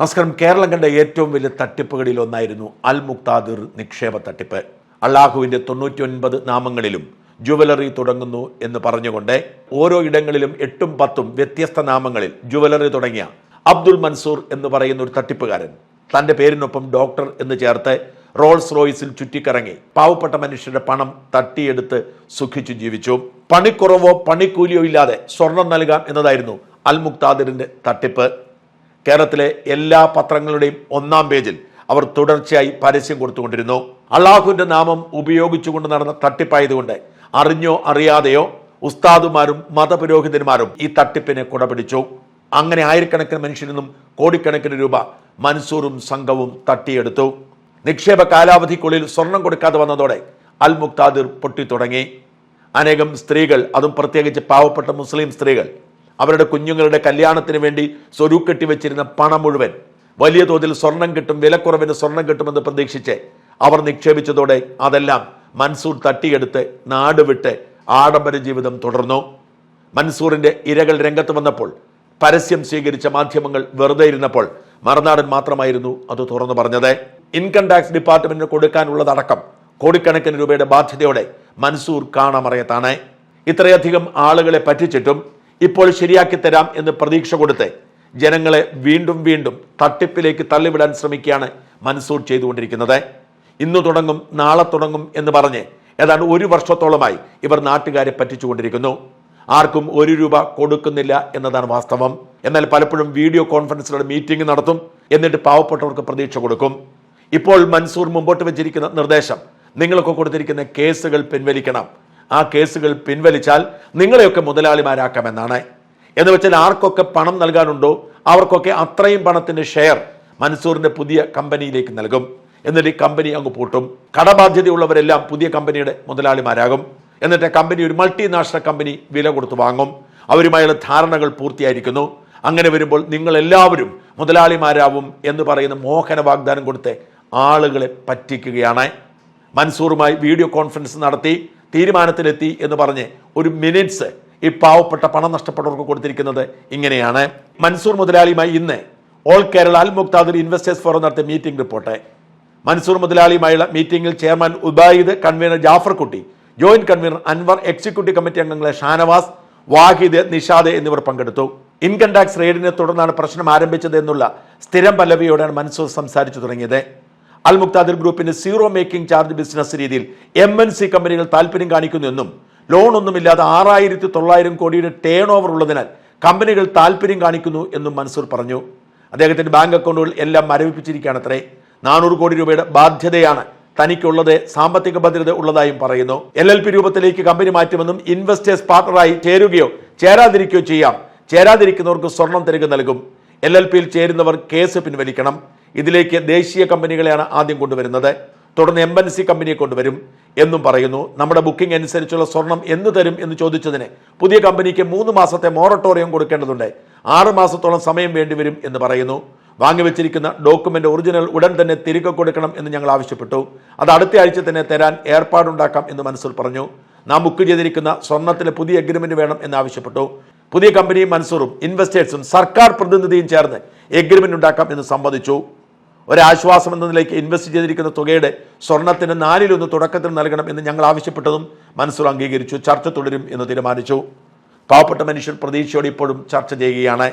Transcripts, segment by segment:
നമസ്കാരം. കേരളം കണ്ട ഏറ്റവും വലിയ തട്ടിപ്പുകളിൽ ഒന്നായിരുന്നു അൽ മുക്താദിർ നിക്ഷേപ തട്ടിപ്പ്. അള്ളാഹുവിന്റെ തൊണ്ണൂറ്റി ഒൻപത് നാമങ്ങളിലും ജുവലറി തുടങ്ങുന്നു എന്ന് പറഞ്ഞുകൊണ്ട് ഓരോ ഇടങ്ങളിലും എട്ടും പത്തും വ്യത്യസ്ത നാമങ്ങളിൽ ജുവലറി തുടങ്ങിയ അബ്ദുൽ മൻസൂർ എന്ന് പറയുന്ന ഒരു തട്ടിപ്പുകാരൻ. തന്റെ പേരിനൊപ്പം ഡോക്ടർ എന്ന് ചേർത്ത് റോൾസ് റോയ്സിൽ ചുറ്റിക്കറങ്ങി പാവപ്പെട്ട മനുഷ്യരുടെ പണം തട്ടിയെടുത്ത് സുഖിച്ചു ജീവിച്ചു. പണിക്കുറവോ പണിക്കൂലിയോ ഇല്ലാതെ സ്വർണം നൽകാം എന്നതായിരുന്നു അൽ മുക്താദിറിന്റെ തട്ടിപ്പ്. കേരളത്തിലെ എല്ലാ പത്രങ്ങളുടെയും ഒന്നാം പേജിൽ അവർ തുടർച്ചയായി പരസ്യം കൊടുത്തുകൊണ്ടിരുന്നു. അള്ളാഹുവിന്റെ നാമം ഉപയോഗിച്ചുകൊണ്ട് നടന്ന തട്ടിപ്പായതുകൊണ്ട് അറിഞ്ഞോ അറിയാതെയോ ഉസ്താദുമാരും മതപുരോഹിതന്മാരും ഈ തട്ടിപ്പിനെ കുടപിടിച്ചു. അങ്ങനെ ആയിരക്കണക്കിന് മനുഷ്യരിൽ നിന്നും കോടിക്കണക്കിന് രൂപ മൻസൂറും സംഘവും തട്ടിയെടുത്തു. നിക്ഷേപ കാലാവധിക്കുള്ളിൽ സ്വർണം കൊടുക്കാതെ വന്നതോടെ അൽ മുക്താദിർ പൊട്ടിത്തുടങ്ങി. അനേകം സ്ത്രീകൾ അതും പ്രത്യേകിച്ച് പാവപ്പെട്ട മുസ്ലിം സ്ത്രീകൾ അവരുടെ കുഞ്ഞുങ്ങളുടെ കല്യാണത്തിന് വേണ്ടി സ്വരൂക്കെട്ടി വെച്ചിരുന്ന പണം മുഴുവൻ വലിയ തോതിൽ സ്വർണം കിട്ടും വിലക്കുറവിന് സ്വർണം കിട്ടുമെന്ന് പ്രതീക്ഷിച്ച് അവർ നിക്ഷേപിച്ചതോടെ അതെല്ലാം മൻസൂർ തട്ടിയെടുത്ത് നാട് വിട്ട് ആഡംബര ജീവിതം തുടർന്നു. മൻസൂറിന്റെ ഇരകൾ രംഗത്ത് വന്നപ്പോൾ പരസ്യം സ്വീകരിച്ച മാധ്യമങ്ങൾ വെറുതെ ഇരുന്നപ്പോൾ മറുനാടൻ മാത്രമായിരുന്നു അത് തുറന്നു പറഞ്ഞത്. ഇൻകം ടാക്സ് ഡിപ്പാർട്ട്മെന്റിന് കൊടുക്കാനുള്ളതടക്കം കോടിക്കണക്കിന് രൂപയുടെ ബാധ്യതയോടെ മൻസൂർ കാണാമറയത്താണ്. ഇത്രയധികം ആളുകളെ പറ്റിച്ചിട്ടും ഇപ്പോൾ ശരിയാക്കി തരാം എന്ന് പ്രതീക്ഷ കൊടുത്ത് ജനങ്ങളെ വീണ്ടും വീണ്ടും തട്ടിപ്പിലേക്ക് തള്ളിവിടാൻ ശ്രമിക്കുകയാണ് മൻസൂർ ചെയ്തുകൊണ്ടിരിക്കുന്നത്. ഇന്ന് തുടങ്ങും നാളെ തുടങ്ങും എന്ന് പറഞ്ഞ് ഏതാണ്ട് ഒരു വർഷത്തോളമായി ഇവർ നാട്ടുകാരെ പറ്റിച്ചുകൊണ്ടിരിക്കുന്നു. ആർക്കും ഒരു രൂപ കൊടുക്കുന്നില്ല എന്നതാണ് വാസ്തവം. എന്നാൽ പലപ്പോഴും വീഡിയോ കോൺഫറൻസിലൂടെ മീറ്റിംഗ് നടത്തും എന്നിട്ട് പാവപ്പെട്ടവർക്ക് പ്രതീക്ഷ കൊടുക്കും. ഇപ്പോൾ മൻസൂർ മുമ്പോട്ട് വെച്ചിരിക്കുന്ന നിർദ്ദേശം നിങ്ങൾക്ക് കൊടുത്തിരിക്കുന്ന കേസുകൾ പിൻവലിക്കണം. ആ കേസുകൾ പിൻവലിച്ചാൽ നിങ്ങളെയൊക്കെ മുതലാളിമാരാക്കാമെന്നാണ്. എന്ന് വെച്ചാൽ ആർക്കൊക്കെ പണം നൽകാനുണ്ടോ അവർക്കൊക്കെ അത്രയും പണത്തിന്റെ ഷെയർ മൻസൂറിന്റെ പുതിയ കമ്പനിയിലേക്ക് നൽകും. എന്നിട്ട് ഈ കമ്പനി അങ്ങ് പൂട്ടും. കടബാധ്യതയുള്ളവരെല്ലാം പുതിയ കമ്പനിയുടെ മുതലാളിമാരാകും. എന്നിട്ട് കമ്പനി ഒരു മൾട്ടിനാഷണൽ കമ്പനി വില കൊടുത്ത് വാങ്ങും. അവരുമായുള്ള ധാരണകൾ പൂർത്തിയായിരിക്കുന്നു. അങ്ങനെ വരുമ്പോൾ നിങ്ങൾ എല്ലാവരും മുതലാളിമാരാവും എന്ന് പറയുന്ന മോഹന വാഗ്ദാനം കൊടുത്ത് ആളുകളെ പറ്റിക്കുകയാണ്. മൻസൂറുമായി വീഡിയോ കോൺഫറൻസ് നടത്തി. തീരുമാനത്തിലെത്തി എന്ന് പറഞ്ഞ് ഒരു മിനിറ്റ്സ് ഈ പാവപ്പെട്ട പണം നഷ്ടപ്പെട്ടവർക്ക് കൊടുത്തിരിക്കുന്നത് ഇങ്ങനെയാണ്. മൻസൂർ മുതലാളിയുമായി ഇന്ന് all Kerala Al Muqtadir investors forum നടത്തിയ മീറ്റിംഗ് റിപ്പോർട്ട്. മൻസൂർ മുതലാളിയുമായുള്ള മീറ്റിംഗിൽ chairman Ubaid convener Jafar Kutty joint convener Anwar executive committee അംഗങ്ങളെ ഷാനവാസ് വാഹിദ് നിഷാദ് എന്നിവർ പങ്കെടുത്തു. ഇൻകം ടാക്സ് റെയ്ഡിനെ തുടർന്നാണ് പ്രശ്നം ആരംഭിച്ചത് എന്നുള്ള സ്ഥിരം പല്ലവിയോടാണ് മൻസൂർ സംസാരിച്ചു തുടങ്ങിയത്. അൽ മുക്താദിർ ഗ്രൂപ്പിന്റെ സീറോ മേക്കിംഗ് ചാർജ് ബിസിനസ് രീതിയിൽ എം എൻ സി കമ്പനികൾ താല്പര്യം കാണിക്കുന്നു എന്നും ലോൺ ഒന്നുമില്ലാതെ ആറായിരത്തി തൊള്ളായിരം കോടിയുടെ ടേൺ ഓവർ ഉള്ളതിനാൽ കമ്പനികൾ താല്പര്യം കാണിക്കുന്നു എന്നും മൻസൂർ പറഞ്ഞു. അദ്ദേഹത്തിന്റെ ബാങ്ക് അക്കൗണ്ടുകൾ എല്ലാം മരവിപ്പിച്ചിരിക്കുകയാണ് അത്രേ നാനൂറ് കോടി രൂപയുടെ ബാധ്യതയാണ് തനിക്കുള്ളത് സാമ്പത്തിക ഭദ്രത ഉള്ളതായും പറയുന്നു. എൽ എൽ പി രൂപത്തിലേക്ക് കമ്പനി മാറ്റുമെന്നും ഇൻവെസ്റ്റേഴ്സ് പാർട്ണറായി ചേരുകയോ ചേരാതിരിക്കുകയോ ചെയ്യാം. ചേരാതിരിക്കുന്നവർക്ക് സ്വർണം തിരികെ നൽകും. എൽ എൽ പിയിൽ ചേരുന്നവർ കേസ് പിൻവലിക്കണം. ഇതിലേക്ക് ദേശീയ കമ്പനികളെയാണ് ആദ്യം കൊണ്ടുവരുന്നത്. തുടർന്ന് എം എൻ സി കമ്പനിയെ കൊണ്ടുവരും എന്നും പറയുന്നു. നമ്മുടെ ബുക്കിംഗ് അനുസരിച്ചുള്ള സ്വർണം എന്ന് തരും എന്ന് ചോദിച്ചതിന് പുതിയ കമ്പനിക്ക് മൂന്ന് മാസത്തെ മോറട്ടോറിയം കൊടുക്കേണ്ടതുണ്ട്. ആറ് മാസത്തോളം സമയം വേണ്ടിവരും എന്ന് പറയുന്നു. വാങ്ങിവെച്ചിരിക്കുന്ന ഡോക്യുമെന്റ് ഒറിജിനൽ ഉടൻ തന്നെ തിരികെ കൊടുക്കണം എന്ന് ഞങ്ങൾ ആവശ്യപ്പെട്ടു. അത് അടുത്ത ആഴ്ച തന്നെ തരാൻ ഏർപ്പാടുണ്ടാക്കാം എന്ന് മനസ്സിൽ പറഞ്ഞു. നാം ബുക്ക് ചെയ്തിരിക്കുന്ന സ്വർണത്തിന് പുതിയ എഗ്രിമെന്റ് വേണം എന്ന് ആവശ്യപ്പെട്ടു. പുതിയ കമ്പനിയും മൻസൂറും ഇൻവെസ്റ്റേഴ്സും സർക്കാർ പ്രതിനിധിയും ചേർന്ന് എഗ്രിമെന്റ് ഉണ്ടാക്കാം എന്ന് സമ്മതിച്ചു. ഒരാശ്വാസം എന്ന നിലയ്ക്ക് ഇൻവെസ്റ്റ് ചെയ്തിരിക്കുന്ന തുകയുടെ സ്വർണത്തിന് നാലിലൊന്ന് തുടക്കത്തിൽ നൽകണം എന്ന് ഞങ്ങൾ ആവശ്യപ്പെട്ടതും മനസ്സിൽ അംഗീകരിച്ചു. ചർച്ച തുടരും എന്ന് തീരുമാനിച്ചു. പാവപ്പെട്ട മനുഷ്യർ പ്രതീക്ഷയോടെ ഇപ്പോഴും ചർച്ച ചെയ്യുകയാണ്.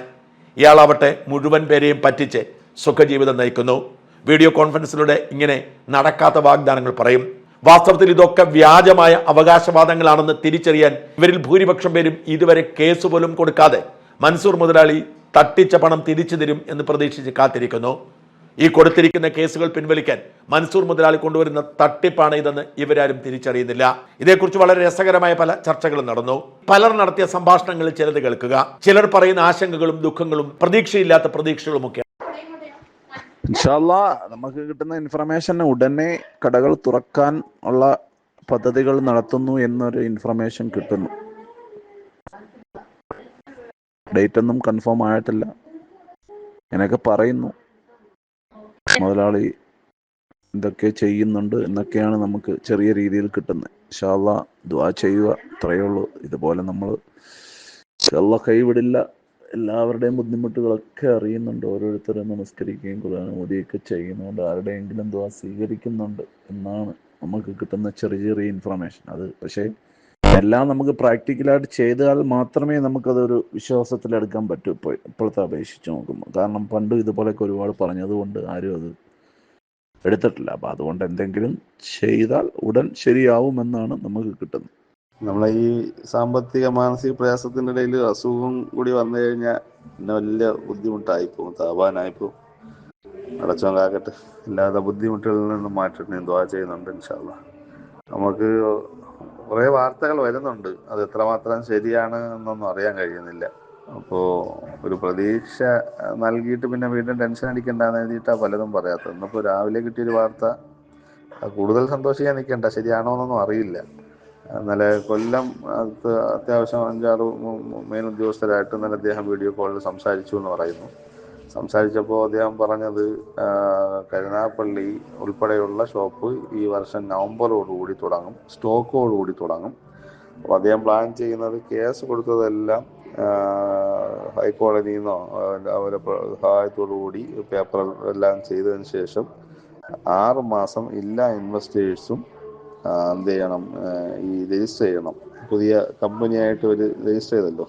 ഇയാളാവട്ടെ മുഴുവൻ പേരെയും പറ്റിച്ച് സുഖജീവിതം നയിക്കുന്നു. വീഡിയോ കോൺഫറൻസിലൂടെ ഇങ്ങനെ നടക്കാത്ത വാഗ്ദാനങ്ങൾ പറയും. വാസ്തവത്തിൽ ഇതൊക്കെ വ്യാജമായ അവകാശവാദങ്ങളാണെന്ന് തിരിച്ചറിയാൻ ഇവരിൽ ഭൂരിപക്ഷം പേരും ഇതുവരെ കേസ് പോലും കൊടുക്കാതെ മൻസൂർ മുതലാളി തട്ടിച്ച പണം തിരിച്ചു തരും എന്ന് പ്രതീക്ഷിച്ച് കാത്തിരിക്കുന്നു. ഈ കൊടുത്തിരിക്കുന്ന കേസുകൾ പിൻവലിക്കാൻ മൻസൂർ മുതലാളി കൊണ്ടുവരുന്ന തട്ടിപ്പാണ് ഇതെന്ന് ഇവരാരും തിരിച്ചറിയുന്നില്ല. ഇതേക്കുറിച്ച് വളരെ രസകരമായ പല ചർച്ചകളും നടന്നു. പലർ നടത്തിയ സംഭാഷണങ്ങളിൽ ചിലത് കേൾക്കുക. ചിലർ പറയുന്ന ആശങ്കകളും ദുഃഖങ്ങളും പ്രതീക്ഷയില്ലാത്ത പ്രതീക്ഷകളുമൊക്കെ നമുക്ക് കിട്ടുന്ന ഇൻഫർമേഷൻ ഉടനെ കടകൾ തുറക്കാൻ ഉള്ള പദ്ധതികൾ നടത്തുന്നു എന്നൊരു ഇൻഫർമേഷൻ കിട്ടുന്നു. ഡേറ്റ് ഒന്നും കൺഫേം ആയിട്ടില്ല. എന്നൊക്കെ പറയുന്നു. മുതലാളി ഇതൊക്കെ ചെയ്യുന്നുണ്ട് എന്നൊക്കെയാണ് നമുക്ക് ചെറിയ രീതിയിൽ കിട്ടുന്നത്. ഷാള ദ്വാ ചെയ്യുക അത്രയേ ഉള്ളൂ. ഇതുപോലെ നമ്മൾ ചെല്ല കൈവിടില്ല. എല്ലാവരുടെയും ബുദ്ധിമുട്ടുകളൊക്കെ അറിയുന്നുണ്ട്. ഓരോരുത്തരും നമസ്കരിക്കുകയും ഖുർആൻ ഓതുകയൊക്കെ ചെയ്യുന്നുണ്ട്. ആരുടെയെങ്കിലും ദ്വാ സ്വീകരിക്കുന്നുണ്ട് എന്നാണ് നമുക്ക് കിട്ടുന്ന ചെറിയ ചെറിയ ഇൻഫർമേഷൻ അത് പക്ഷേ എല്ലാം നമുക്ക് പ്രാക്ടിക്കലായിട്ട് ചെയ്താൽ മാത്രമേ നമുക്കതൊരു വിശ്വാസത്തിലെടുക്കാൻ പറ്റൂ. ഇപ്പോൾ ഇപ്പോഴത്തെ അപേക്ഷിച്ച് നോക്കുമ്പോൾ കാരണം പണ്ട് ഇതുപോലെയൊക്കെ ഒരുപാട് പറഞ്ഞതുകൊണ്ട് ആരും അത് എടുത്തിട്ടില്ല. അപ്പം അതുകൊണ്ട് എന്തെങ്കിലും ചെയ്താൽ ഉടൻ ശരിയാവുമെന്നാണ് നമുക്ക് കിട്ടുന്നത്. നമ്മളെ ഈ സാമ്പത്തിക മാനസിക പ്രയാസത്തിന്റെ ഇടയിൽ അസുഖം കൂടി വന്നു കഴിഞ്ഞാൽ പിന്നെ വലിയ ബുദ്ധിമുട്ടായി പോകും അടച്ചോ കാക്കട്ടെ ഇല്ലാത്ത ബുദ്ധിമുട്ടുകളിൽ നിന്ന് മാറ്റണേ ദ്വാ ചെയ്യുന്നുണ്ട് ഇൻഷാല്ല നമുക്ക് കുറേ വാർത്തകൾ വരുന്നുണ്ട്. അത് എത്രമാത്രം ശരിയാണ് എന്നൊന്നും അറിയാൻ കഴിയുന്നില്ല. അപ്പോൾ ഒരു പ്രതീക്ഷ നൽകിയിട്ട് പിന്നെ വീണ്ടും ടെൻഷൻ അടിക്കണ്ടെന്ന് എഴുതിയിട്ടാണ് പലതും പറയാത്തത്. ഇന്നിപ്പോൾ രാവിലെ കിട്ടിയൊരു വാർത്ത കൂടുതൽ സന്തോഷിക്കാൻ നിൽക്കണ്ട. ശരിയാണോ എന്നൊന്നും അറിയില്ല. ഇന്നലെ കൊല്ലം അത് അത്യാവശ്യം അഞ്ചാറ് മേലുദ്യോഗസ്ഥരായിട്ട് ഇന്നലെ അദ്ദേഹം വീഡിയോ കോളിൽ സംസാരിച്ചു എന്ന് പറയുന്നു. സംസാരിച്ചപ്പോൾ അദ്ദേഹം പറഞ്ഞത് കരുനാപ്പള്ളി ഉൾപ്പെടെയുള്ള ഷോപ്പ് ഈ വർഷം നവംബറോടുകൂടി തുടങ്ങും സ്റ്റോക്കോടുകൂടി തുടങ്ങും. അപ്പോൾ അദ്ദേഹം പ്ലാൻ ചെയ്യുന്നത് കേസ് കൊടുത്തതെല്ലാം ഹൈക്കോടതിയിൽ നിന്നോ അവരെ സഹായത്തോടുകൂടി പേപ്പർ എല്ലാം ചെയ്തതിന് ശേഷം ആറ് മാസം എല്ലാ ഇൻവെസ്റ്റേഴ്സും എന്ത് ചെയ്യണം ഈ രജിസ്റ്റർ ചെയ്യണം. പുതിയ കമ്പനിയായിട്ട് ഒരു രജിസ്റ്റർ ചെയ്തല്ലോ?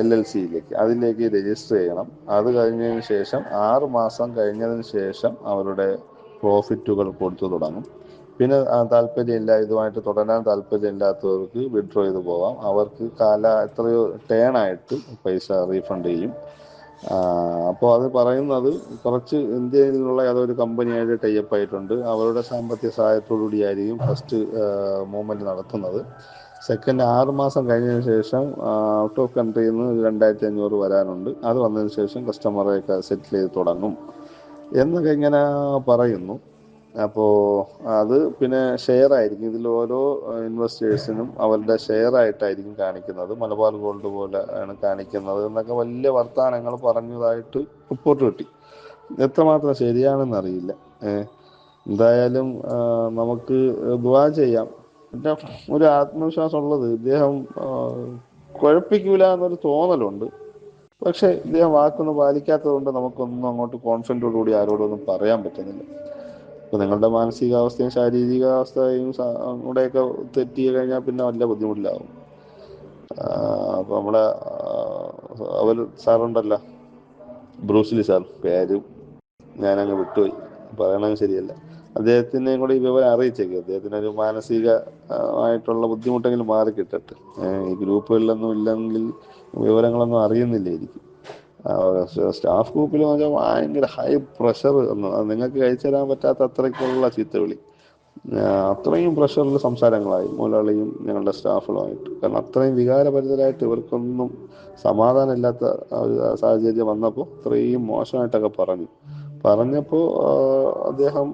എൽ എൽ സിയിലേക്ക് അതിലേക്ക് രജിസ്റ്റർ ചെയ്യണം. അത് കഴിഞ്ഞതിന് ശേഷം ആറ് മാസം കഴിഞ്ഞതിന് ശേഷം അവരുടെ പ്രോഫിറ്റുകൾ കൊടുത്തു തുടങ്ങും. പിന്നെ താല്പര്യമില്ല ഇതുമായിട്ട് തുടരാൻ താല്പര്യമില്ലാത്തവർക്ക് വിഡ്രോ ചെയ്ത് പോവാം. അവർക്ക് കാല എത്രയോ ടേൺ ആയിട്ട് പൈസ റീഫണ്ട് ചെയ്യും. അപ്പോൾ അത് പറയുന്നത് കുറച്ച് ഇന്ത്യയിലുള്ള ഏതൊരു കമ്പനിയായിട്ട് ടൈപ്പ് ആയിട്ടുണ്ട്. അവരുടെ സാമ്പത്തിക സഹായത്തോടു കൂടിയായിരിക്കും ഫസ്റ്റ് മൂവ്മെന്റ് നടത്തുന്നത്. സെക്കൻഡ് ആറ് മാസം കഴിഞ്ഞതിന് ശേഷം ഔട്ട് ഓഫ് കൺട്രിയിൽ നിന്ന് രണ്ടായിരത്തി അഞ്ഞൂറ് വരാനുണ്ട്. അത് വന്നതിന് ശേഷം കസ്റ്റമറെയൊക്കെ സെറ്റിൽ ചെയ്ത് തുടങ്ങും. എന്നൊക്കെ ഇങ്ങനെ പറയുന്നു. അപ്പോൾ അത് പിന്നെ ഷെയർ ആയിരിക്കും. ഇതിൽ ഓരോ ഇൻവെസ്റ്റേഴ്സിനും അവരുടെ ഷെയർ ആയിട്ടായിരിക്കും കാണിക്കുന്നത്. മലബാർ ഗോൾഡ് പോലെ ആണ് കാണിക്കുന്നത് എന്നൊക്കെ വലിയ വർത്തമാനങ്ങൾ പറഞ്ഞതായിട്ട് റിപ്പോർട്ട് കിട്ടി. എത്രമാത്രം ശരിയാണെന്ന് അറിയില്ല ഏഹ് എന്തായാലും നമുക്ക് ദുവാ ചെയ്യാം. പിന്നെ ഒരു ആത്മവിശ്വാസം ഉള്ളത് ഇദ്ദേഹം കുഴപ്പിക്കൂല എന്നൊരു തോന്നലുണ്ട്. പക്ഷെ ഇദ്ദേഹം വാക്കൊന്നും പാലിക്കാത്തത് കൊണ്ട് നമുക്കൊന്നും അങ്ങോട്ട് കോൺഫിഡന്റോടുകൂടി ആരോടൊന്നും പറയാൻ പറ്റുന്നില്ല. ഇപ്പൊ നിങ്ങളുടെ മാനസികാവസ്ഥയും ശാരീരികാവസ്ഥയും കൂടെയൊക്കെ തെറ്റി കഴിഞ്ഞാൽ പിന്നെ വലിയ ബുദ്ധിമുട്ടിലാവും. അപ്പൊ നമ്മളെ അവർ സാറുണ്ടല്ലോ. ബ്രൂസ്ലി സാർ പേര് ഞാനങ്ങ് വിട്ടുപോയി. പറയണത് ശരിയല്ല. അദ്ദേഹത്തിനെയും കൂടെ ഈ വിവരം അറിയിച്ചേക്കും അദ്ദേഹത്തിന് ഒരു മാനസികമായിട്ടുള്ള ബുദ്ധിമുട്ടെങ്കിലും മാറി കിട്ടട്ടെ. ഈ ഗ്രൂപ്പുകളിലൊന്നും ഇല്ലെങ്കിൽ വിവരങ്ങളൊന്നും അറിയുന്നില്ലായിരിക്കും സ്റ്റാഫ് ഗ്രൂപ്പിൽ എന്ന് വെച്ചാൽ ഭയങ്കര ഹൈ പ്രഷർ നിങ്ങൾക്ക് കഴിച്ചു തരാൻ പറ്റാത്ത അത്രയ്ക്കുള്ള ചീത്തവിളി. അത്രയും പ്രഷറിൽ സംസാരങ്ങളായി. മുതലാളിയും ഞങ്ങളുടെ സ്റ്റാഫുകളുമായിട്ട്. കാരണം അത്രയും വികാരഭരിതരായിട്ട് ഇവർക്കൊന്നും സമാധാനമില്ലാത്ത ഒരു സാഹചര്യം വന്നപ്പോൾ അത്രയും മോശമായിട്ടൊക്കെ പറഞ്ഞു. പറഞ്ഞപ്പോൾ അദ്ദേഹം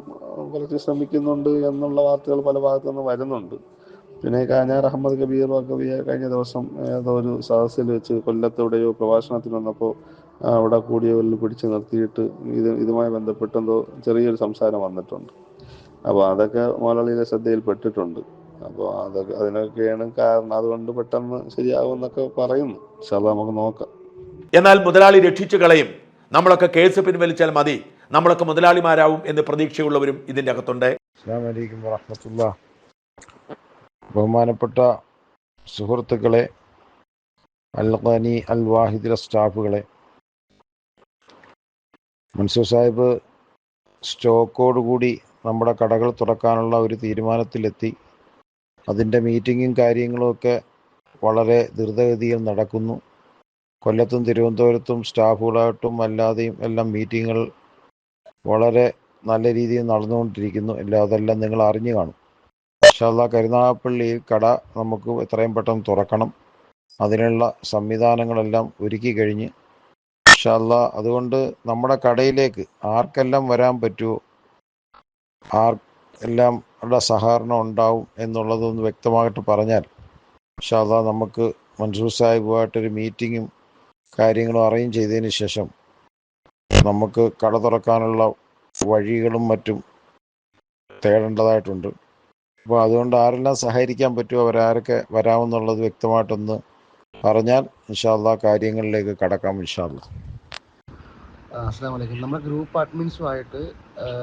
കുറച്ച് ശ്രമിക്കുന്നുണ്ട് എന്നുള്ള വാർത്തകൾ പല ഭാഗത്തു നിന്ന് വരുന്നുണ്ട്. പിന്നെ കാഞ്ഞാർ അഹമ്മദ് കബീർ ഒക്കെ കഴിഞ്ഞ ദിവസം ഏതോ ഒരു സദസ്സിൽ വെച്ച് കൊല്ലത്തോടെയോ പ്രഭാഷണത്തിൽ വന്നപ്പോൾ അവിടെ കൂടിയവരിൽ പിടിച്ചു നിർത്തിയിട്ട് ഇത് ഇതുമായി ബന്ധപ്പെട്ട് എന്തോ ചെറിയൊരു സംസാരം വന്നിട്ടുണ്ട്. അപ്പോൾ അതൊക്കെ മലയാളിയിലെ ശ്രദ്ധയിൽ പെട്ടിട്ടുണ്ട് അപ്പോൾ അതൊക്കെ അതിനൊക്കെയാണ് കാരണം. അതുകൊണ്ട് പെട്ടെന്ന് ശരിയാകും എന്നൊക്കെ പറയുന്നു. പക്ഷെ നമുക്ക് നോക്കാം. എന്നാൽ മുതലാളി രക്ഷിച്ചു കളയും. നമ്മളൊക്കെ കേസ് പിൻവലിച്ചാൽ മതി. നമ്മളൊക്കെ മുതലാളിമാരാവും എന്ന് പ്രതീക്ഷയുള്ളവരും ഇതിന്റെ അകത്തുണ്ട്. ബഹുമാനപ്പെട്ട സുഹൃത്തുക്കളെ അൽ ഖനി അൽ വാഹിദിലെ സ്റ്റാഫുകളെ മൻസൂർ സാഹിബ് സ്റ്റോക്കോടുകൂടി നമ്മുടെ കടകൾ തുറക്കാനുള്ള ഒരു തീരുമാനത്തിലെത്തി. അതിന്റെ മീറ്റിങ്ങും കാര്യങ്ങളുമൊക്കെ വളരെ ദ്രുതഗതിയിൽ നടക്കുന്നു. കൊല്ലത്തും തിരുവനന്തപുരത്തും സ്റ്റാഫുകളായിട്ടും അല്ലാതെയും എല്ലാം മീറ്റിങ്ങുകൾ വളരെ നല്ല രീതിയിൽ നടന്നുകൊണ്ടിരിക്കുന്നു. എല്ലാ അതെല്ലാം നിങ്ങൾ അറിഞ്ഞു കാണും. പക്ഷേ കരുനാഗപ്പള്ളി കട നമുക്ക് എത്രയും പെട്ടെന്ന് തുറക്കണം. അതിനുള്ള സംവിധാനങ്ങളെല്ലാം ഒരുക്കി കഴിഞ്ഞ് ഇൻഷാല്ല അതുകൊണ്ട് നമ്മുടെ കടയിലേക്ക് ആർക്കെല്ലാം വരാൻ പറ്റുമോ ആർ എല്ലാം ഉള്ള സഹകരണം ഉണ്ടാവും എന്നുള്ളതൊന്ന് വ്യക്തമായിട്ട് പറഞ്ഞാൽ ഇൻഷാല്ല നമുക്ക് മൻസൂർ സാഹിബുമായിട്ടൊരു മീറ്റിങ്ങും കാര്യങ്ങളും അറേഞ്ച് ചെയ്തതിന് ശേഷം നമുക്ക് കട തുറക്കാനുള്ള വഴികളും മറ്റും തേടേണ്ടതായിട്ടുണ്ട്. അപ്പോൾ അതുകൊണ്ട് ആരെല്ലാം സഹകരിക്കാൻ പറ്റുമോ അവരാരൊക്കെ വരാമെന്നുള്ളത് വ്യക്തമായിട്ടൊന്ന് പറഞ്ഞാൽ ഇൻഷാല്ല കാര്യങ്ങളിലേക്ക് കടക്കാം ഇൻഷാല്ല അസ്സാം വലൈക്കും നമ്മുടെ ഗ്രൂപ്പ് അഡ്മിൻസുമായിട്ട്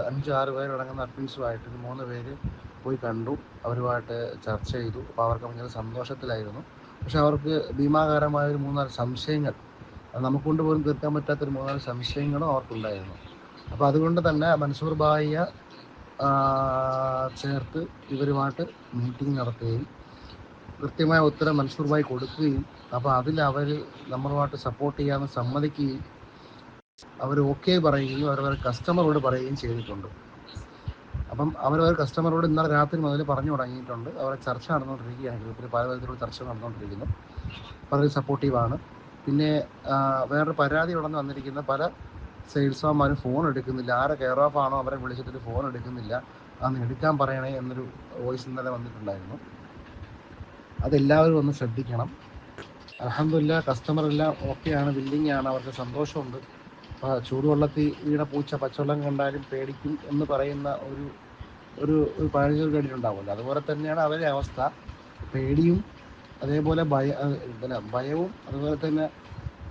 അഞ്ചാറ് പേരടങ്ങുന്ന അഡ്മിൻസുമായിട്ട് മൂന്ന് പേര് പോയി കണ്ടു. അവരുമായിട്ട് ചർച്ച ചെയ്തു. അപ്പോൾ അവർക്ക് ഭയങ്കര സന്തോഷത്തിലായിരുന്നു. പക്ഷെ അവർക്ക് ഭീമാകാരമായ ഒരു മൂന്നാൽ സംശയങ്ങൾ നമുക്ക് കൊണ്ട് പോലും തീർക്കാൻ പറ്റാത്തൊരു മൂന്നാൽ സംശയങ്ങളും അവർക്കുണ്ടായിരുന്നു. അപ്പോൾ അതുകൊണ്ട് തന്നെ മൻസൂർ ബായിയെ ചേർത്ത് ഇവരുമായിട്ട് മീറ്റിംഗ് നടത്തുകയും കൃത്യമായ ഉത്തരം മൻസൂർ ബായി കൊടുക്കുകയും അപ്പോൾ അതിൽ അവർ നമ്മളുമായിട്ട് സപ്പോർട്ട് ചെയ്യാമെന്ന് സമ്മതിക്കുകയും അവർ ഓക്കെ പറയുകയും അവരവർ കസ്റ്റമറോട് പറയുകയും ചെയ്തിട്ടുണ്ട്. അപ്പം അവരവർ കസ്റ്റമറോട് ഇന്നലെ രാത്രി മുതൽ പറഞ്ഞു തുടങ്ങിയിട്ടുണ്ട്. അവരെ ചർച്ച നടന്നുകൊണ്ടിരിക്കുകയാണ്. ഗ്രൂപ്പിൽ പല തരത്തിലുള്ള ചർച്ച നടന്നുകൊണ്ടിരിക്കുന്നു. വളരെ സപ്പോർട്ടീവാണ് പിന്നെ വേറൊരു പരാതി ഉടന്ന് വന്നിരിക്കുന്ന പല സെയിൽസ്മാന്മാരും ഫോൺ എടുക്കുന്നില്ല. ആരെ കെയർ ഓഫ് ആണോ അവരെ വിളിച്ചിട്ട് ഫോൺ എടുക്കുന്നില്ല. അന്ന് എടുക്കാൻ പറയണേ എന്നൊരു വോയിസ് ഇന്നലെ വന്നിട്ടുണ്ടായിരുന്നു. അതെല്ലാവരും ഒന്ന് ശ്രദ്ധിക്കണം. അലഹമില്ല കസ്റ്റമർ എല്ലാം ഓക്കെയാണ് ബില്ലിംഗ് ആണ് അവർക്ക് സന്തോഷമുണ്ട്. ചൂടുവെള്ളത്തിൽ വീണ പൂച്ച പച്ചവെള്ളം കണ്ടാലും പേടിക്കും എന്ന് പറയുന്ന ഒരു ഒരു ഒരു പഴഞ്ചൊരു കേട്ടിട്ടുണ്ടാവുമല്ലോ അതുപോലെ തന്നെയാണ് അവരുടെ അവസ്ഥ. പേടിയും അതേപോലെ ഭയ പിന്നെ ഭയവും അതുപോലെ തന്നെ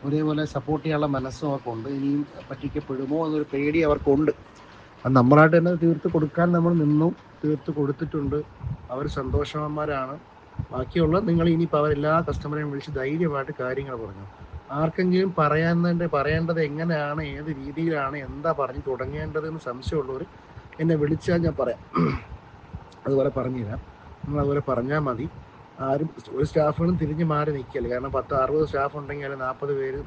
ഒരേപോലെ സപ്പോർട്ട് ചെയ്യാനുള്ള മനസ്സും അവർക്കുണ്ട്. ഇനിയും പറ്റിക്കപ്പെടുമോ എന്നൊരു പേടി അവർക്കുണ്ട്. അത് നമ്മളായിട്ട് തന്നെ തീർത്ത് കൊടുക്കാൻ നമ്മൾ നിന്നും തീർത്ത് കൊടുത്തിട്ടുണ്ട്. അവർ സന്തോഷവാന്മാരാണ്. ബാക്കിയുള്ള നിങ്ങൾ ഇനിയിപ്പോൾ അവരെല്ലാ കസ്റ്റമറെയും വിളിച്ച് ധൈര്യമായിട്ട് കാര്യങ്ങൾ പറഞ്ഞു. ആർക്കെങ്കിലും പറയാന്നതിന്റെ പറയേണ്ടത് എങ്ങനെയാണ് ഏത് രീതിയിലാണ് എന്താ പറഞ്ഞു തുടങ്ങേണ്ടതെന്ന് സംശയമുള്ളവർ എന്നെ വിളിച്ചാൽ ഞാൻ പറയാം. അതുപോലെ പറഞ്ഞുതരാം. നിങ്ങൾ അതുപോലെ പറഞ്ഞാൽ മതി. ആരും ഒരു സ്റ്റാഫുകളും തിരിഞ്ഞ് മാറി നിൽക്കില്ല കാരണം പത്ത് അറുപത് സ്റ്റാഫ് ഉണ്ടെങ്കിൽ അതിൽ നാൽപ്പത് പേര്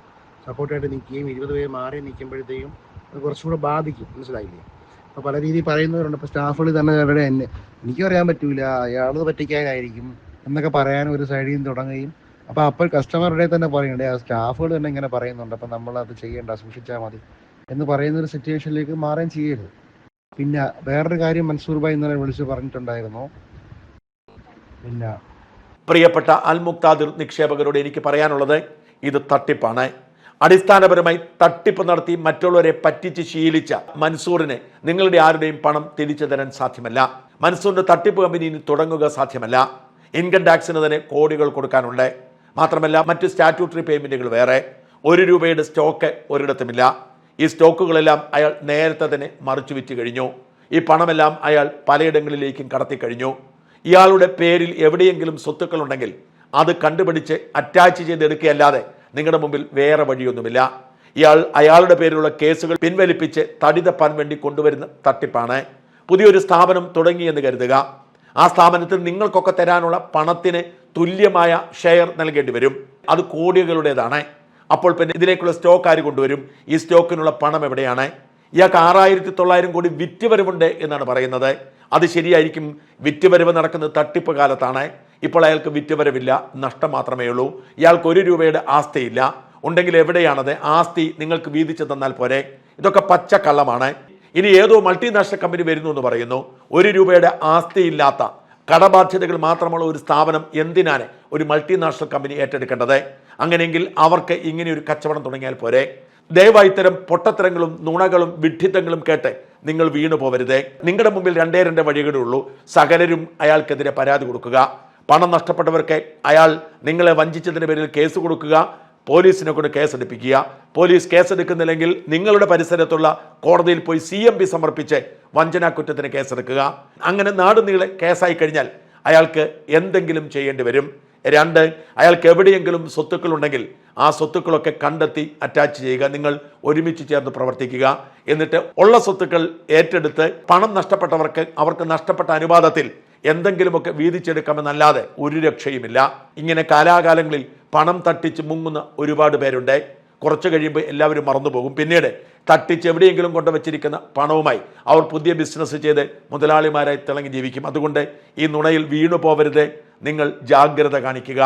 സപ്പോർട്ടായിട്ട് നിൽക്കുകയും ഇരുപത് പേര് മാറി നിൽക്കുമ്പോഴത്തേക്കും അത് കുറച്ചുകൂടെ ബാധിക്കും. മനസ്സിലായില്ലേ? അപ്പോൾ പല രീതിയിൽ പറയുന്നവരുണ്ട്. ഇപ്പോൾ സ്റ്റാഫുകൾ തന്നെ അവരുടെ എന്നെ എനിക്കും അറിയാൻ പറ്റൂല. അയാൾ പറ്റിക്കാനായിരിക്കും എന്നൊക്കെ പറയാൻ ഒരു സൈഡിൽ നിന്ന് തുടങ്ങുകയും അപ്പോൾ അപ്പോൾ കസ്റ്റമറുടെ തന്നെ പറയുന്നുണ്ട് ആ സ്റ്റാഫുകൾ തന്നെ ഇങ്ങനെ പറയുന്നുണ്ട്. അപ്പം നമ്മൾ അത് ചെയ്യേണ്ട സൂക്ഷിച്ചാൽ മതി. എന്ന് പറയുന്ന ഒരു സിറ്റുവേഷനിലേക്ക് മാറുകയും ചെയ്യരുത്. പിന്നെ വേറൊരു കാര്യം മൻസൂർ ഭായി ഇന്നലെ വിളിച്ച് പറഞ്ഞിട്ടുണ്ടായിരുന്നു. പിന്നെ പ്രിയപ്പെട്ട അൽമുക്താദിർ നിക്ഷേപകരോട് എനിക്ക് പറയാനുള്ളത് ഇത് തട്ടിപ്പാണ്. അടിസ്ഥാനപരമായി തട്ടിപ്പ് നടത്തി മറ്റുള്ളവരെ പറ്റിച്ച് ശീലിച്ച മൻസൂറിന് നിങ്ങളുടെ ആരുടെയും പണം തിരിച്ചു തരാൻ സാധ്യമല്ല. മൻസൂറിന്റെ തട്ടിപ്പ് കമ്പനി ഇനി തുടങ്ങുക സാധ്യമല്ല. ഇൻകം ടാക്സിന് തന്നെ കോടികൾ കൊടുക്കാനുണ്ട്. മാത്രമല്ല മറ്റ് സ്റ്റാറ്റ്യൂട്ടറി പേയ്മെന്റുകൾ വേറെ. ഒരു രൂപയുടെ സ്റ്റോക്ക് ഒരിടത്തുമില്ല. ഈ സ്റ്റോക്കുകളെല്ലാം അയാൾ നേരത്തെ തന്നെ മറിച്ചു വിറ്റ് കഴിഞ്ഞു. ഈ പണമെല്ലാം അയാൾ പലയിടങ്ങളിലേക്കും കടത്തി കഴിഞ്ഞു ഇയാളുടെ പേരിൽ എവിടെയെങ്കിലും സ്വത്തുക്കൾ ഉണ്ടെങ്കിൽ അത് കണ്ടുപിടിച്ച് അറ്റാച്ച് ചെയ്തെടുക്കുകയല്ലാതെ നിങ്ങളുടെ മുമ്പിൽ വേറെ വഴിയൊന്നുമില്ല. ഇയാൾ അയാളുടെ പേരിലുള്ള കേസുകൾ പിൻവലിപ്പിച്ച് തടിതപ്പാൻ വേണ്ടി കൊണ്ടുവരുന്ന തട്ടിപ്പാണ്. പുതിയൊരു സ്ഥാപനം തുടങ്ങിയെന്ന് കരുതുക. ആ സ്ഥാപനത്തിൽ നിങ്ങൾക്കൊക്കെ തരാനുള്ള പണത്തിന് തുല്യമായ ഷെയർ നൽകേണ്ടി വരും. അത് കോടികളുടേതാണ്. അപ്പോൾ പിന്നെ ഇതിലേക്കുള്ള സ്റ്റോക്ക് ആര് കൊണ്ടുവരും? ഈ സ്റ്റോക്കിനുള്ള പണം എവിടെയാണ്? ഇയാൾക്ക് ആറായിരത്തി തൊള്ളായിരം കോടി വിറ്റ് വരവുണ്ട് എന്നാണ് പറയുന്നത്. അത് ശരിയായിരിക്കും. വിറ്റുവരവ് നടക്കുന്നത് തട്ടിപ്പ് കാലത്താണ്. ഇപ്പോൾ അയാൾക്ക് വിറ്റുവരവില്ല നഷ്ടം മാത്രമേ ഉള്ളൂ. ഇയാൾക്ക് ഒരു രൂപയുടെ ആസ്തിയില്ല. ഉണ്ടെങ്കിൽ എവിടെയാണത്? ആസ്തി നിങ്ങൾക്ക് വീതിച്ചു തന്നാൽ പോരെ. ഇതൊക്കെ പച്ച കള്ളമാണ് ഇനി ഏതോ മൾട്ടിനാഷണൽ കമ്പനി വരുന്നു എന്ന് പറയുന്നു. ഒരു രൂപയുടെ ആസ്തിയില്ലാത്ത കടബാധ്യതകൾ മാത്രമുള്ള ഒരു സ്ഥാപനം എന്തിനാണ് ഒരു മൾട്ടിനാഷണൽ കമ്പനി ഏറ്റെടുക്കേണ്ടത്? അങ്ങനെയെങ്കിൽ അവർക്ക് ഇങ്ങനെ ഒരു കച്ചവടം തുടങ്ങിയാൽ പോരെ. ദയവായി ഇത്തരം പൊട്ടത്തരങ്ങളും നുണകളും വിഡ്ഢിത്തങ്ങളും കേട്ട് നിങ്ങൾ വീണു പോവരുത്. നിങ്ങളുടെ മുമ്പിൽ രണ്ടേ രണ്ട് വഴികളേ ഉള്ളൂ. സകലരും അയാൾക്കെതിരെ പരാതി കൊടുക്കുക. പണം നഷ്ടപ്പെട്ടവർക്ക് അയാൾ നിങ്ങളെ വഞ്ചിച്ചതിന്റെ പേരിൽ കേസ് കൊടുക്കുക. പോലീസിനെ കൊണ്ട് കേസെടുപ്പിക്കുക. പോലീസ് കേസെടുക്കുന്നില്ലെങ്കിൽ നിങ്ങളുടെ പരിസരത്തുള്ള കോടതിയിൽ പോയി സി എം പി സമർപ്പിച്ച് വഞ്ചനാ കുറ്റത്തിന് കേസെടുക്കുക. അങ്ങനെ നാടുനീളെ കേസായി കഴിഞ്ഞാൽ അയാൾക്ക് എന്തെങ്കിലും ചെയ്യേണ്ടി വരും. രണ്ട് അയാൾക്ക് എവിടെയെങ്കിലും സ്വത്തുക്കൾ ഉണ്ടെങ്കിൽ ആ സ്വത്തുക്കളൊക്കെ കണ്ടെത്തി അറ്റാച്ച് ചെയ്യുക. നിങ്ങൾ ഒരുമിച്ച് ചേർന്ന് പ്രവർത്തിക്കുക. എന്നിട്ട് ഉള്ള സ്വത്തുക്കൾ ഏറ്റെടുത്ത് പണം നഷ്ടപ്പെട്ടവർക്ക് അവർക്ക് നഷ്ടപ്പെട്ട അനുപാതത്തിൽ എന്തെങ്കിലുമൊക്കെ വീതിച്ചെടുക്കാമെന്നല്ലാതെ ഒരു രക്ഷയുമില്ല. ഇങ്ങനെ കാലാകാലങ്ങളിൽ പണം തട്ടിച്ച് മുങ്ങുന്ന ഒരുപാട് പേരുണ്ട്. കുറച്ച് കഴിയുമ്പോൾ എല്ലാവരും മറന്നുപോകും പിന്നീട് തട്ടിച്ച് എവിടെയെങ്കിലും കൊണ്ട് വെച്ചിരിക്കുന്ന പണവുമായി അവർ പുതിയ ബിസിനസ് ചെയ്ത് മുതലാളിമാരായി തിളങ്ങി ജീവിക്കും. അതുകൊണ്ട് ഈ നുണയിൽ വീണു പോവരുത് നിങ്ങൾ ജാഗ്രത കാണിക്കുക.